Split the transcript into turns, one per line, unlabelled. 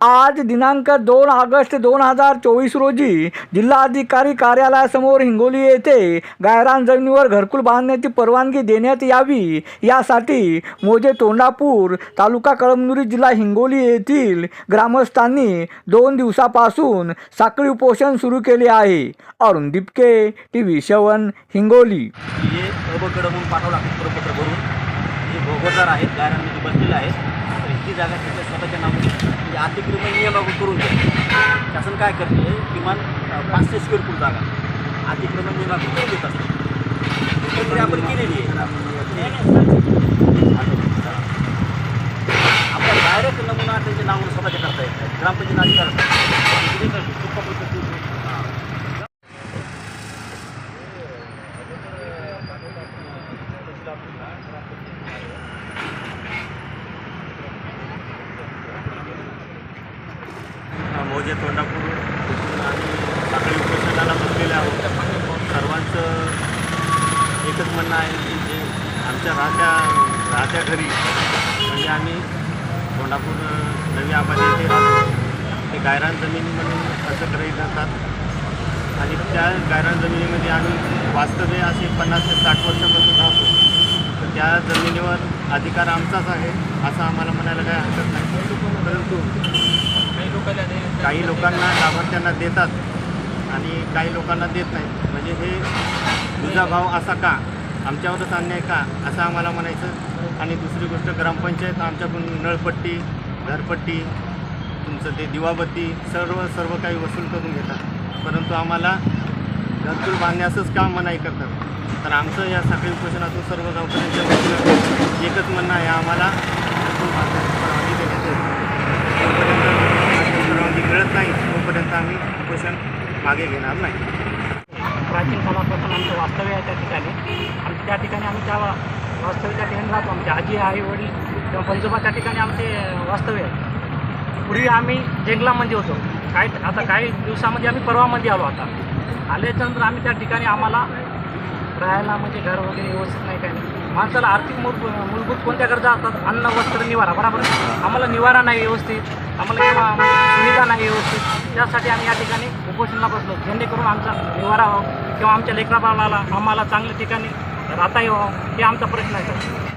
आज दिनांक दोन ऑगस्ट दोन हजार चोवीस रोजी जिल्हाधिकारी कार्यालयासमोर हिंगोली येथे गायरान जमिनीवर घरकुल बांधण्याची परवानगी देण्यात यावी यासाठी मोजे तोंडापूर तालुका कळमनुरी जिल्हा हिंगोली येथील ग्रामस्थांनी दोन दिवसापासून साखळी उपोषण सुरू केले आहे. Arun Dipke T V seven Hingoli.
हे अबकडं आहेत बसलेले आहेत. तर जागा त्याच्या स्वतःच्या नावाने म्हणजे अतिक्रमण नियम लागू करून द्या शासन काय करते? किमान पाचशे स्क्वेअर फूट जागा. अतिक्रमण नियम लागू करून देत असतो. प्रक्रिया आपण केलेली आहे. आपल्या डायरेक्ट नमुना त्यांच्या नावाने स्वतःच्या करता येत नाही. ग्रामपंचायत अधिकार हां मोजे तोंडापूर आणि सकाळी उपोषणाला बसलेले आहोत. सर्वांचं एकच म्हणणं आहे की जे आमच्या राहत्या राहत्या घरी म्हणजे आम्ही तोंडापूर नवी आबादी येथे राहतो. ते गायरान जमीन म्हणून असं करायला जातात आणि त्या गायरान जमिनीमध्ये आम्ही वास्तव्य असे पन्नास ते साठ वर्षापासून राहतो. तर त्या जमिनीवर अधिकार आमचाच आहे असं आम्हाला म्हणायला काही हरकत नाही. परंतु काही लोकांना लाभार्थ्यांना देतात आणि काही लोकांना देत नाहीत. म्हणजे हे तुझा भाव असा का? आमच्यावरच अन्याय का? असं आम्हाला म्हणायचं. आणि दुसरी गोष्ट ग्रामपंचायत आमच्याकडून नळपट्टी घरपट्टी तुमचं ते दिवाबत्ती सर्व सर्व काही वसूल करून घेतात. परंतु आम्हाला घरकुल बांधण्यासच का मनाई करतात. तर आमचं या साखळी उपोषणातून सर्व गावकऱ्यांच्या वतीनं एकच म्हणणं आहे आम्हाला घरकुल बांधण्याची परवानगी देण्यात येईल जोपर्यंत परवानगी मिळत नाही तोपर्यंत आम्ही उपोषण मागे घेणार नाही.
प्राचीन काळापासून आमचं वास्तव्य आहे त्या ठिकाणी. आणि त्या ठिकाणी आम्ही त्या वास्तव्याच्या ठिकाणी राहतो. आमचे आजी आई वडील किंवा पंजोबा त्या ठिकाणी आमचे वास्तव्य आहे. पूर्वी आम्ही जेंगलामध्ये होतो. काही आता काही दिवसामध्ये आम्ही परवामध्ये आलो आता. आल्याच्यानंतर आम्ही त्या ठिकाणी आम्हाला राहायला म्हणजे घर वगैरे व्यवस्थित नाही काही नाही. माणसाला आर्थिक मूल मूलभूत कोणत्या गरजा असतात? अन्न वस्त्र निवारा बरोबर? आम्हाला निवारा नाही व्यवस्थित. आम्हाला किंवा नाही व्यवस्थित. त्यासाठी आम्ही या ठिकाणी उपोषणाला बसलो. जेणेकरून आमचा निवारा व्हावा किंवा आमच्या लेकराबाळाला आम्हाला चांगल्या ठिकाणी राहता यावं हे आमचा प्रश्न आहे.